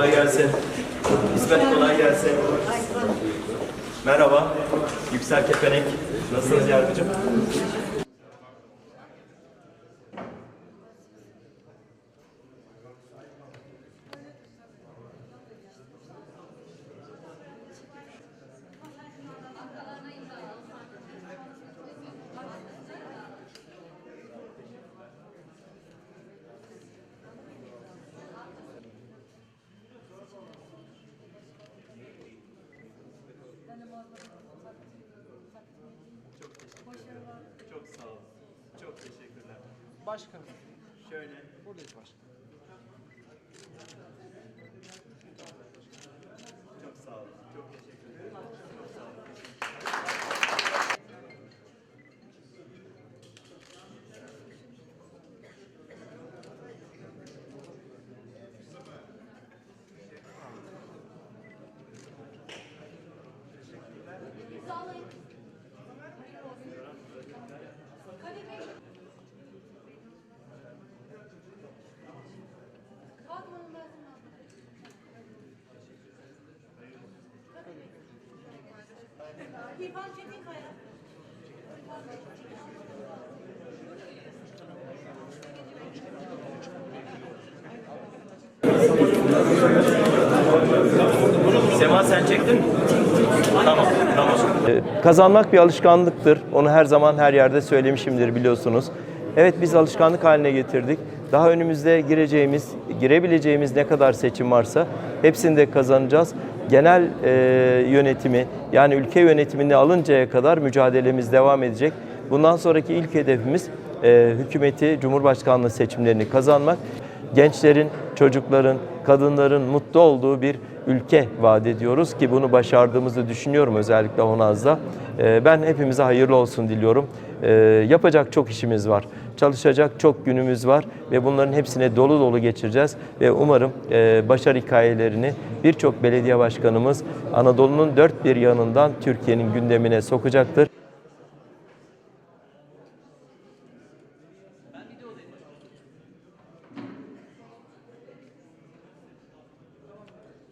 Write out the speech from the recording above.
Kolay gelsin. İsmet kolay gelsin. Merhaba. Yüksel Kepenek. Nasılsınız yardımcım? Çok sağ olun. Çok teşekkürler. Başkanım. Şöyle. Buradayız başkanım. İrfan Çetinkaya. Sema sen çektin mi? Tamam, tamam. Ee, Kazanmak bir alışkanlıktır. Onu her zaman her yerde söylemişimdir biliyorsunuz. Evet biz alışkanlık haline getirdik. Daha önümüzde gireceğimiz, girebileceğimiz ne kadar seçim varsa hepsinde kazanacağız. Genel e, yönetimi yani ülke yönetimini alıncaya kadar mücadelemiz devam edecek. Bundan sonraki ilk hedefimiz e, hükümeti, Cumhurbaşkanlığı seçimlerini kazanmak. Gençlerin, çocukların, kadınların mutlu olduğu bir ülke vaat ediyoruz ki bunu başardığımızı düşünüyorum özellikle Honaz'da. Ee, Ben hepimize hayırlı olsun diliyorum. Ee, Yapacak çok işimiz var. Çalışacak çok günümüz var ve bunların hepsine dolu dolu geçireceğiz ve umarım e, başarı hikayelerini birçok belediye başkanımız Anadolu'nun dört bir yanından Türkiye'nin gündemine sokacaktır.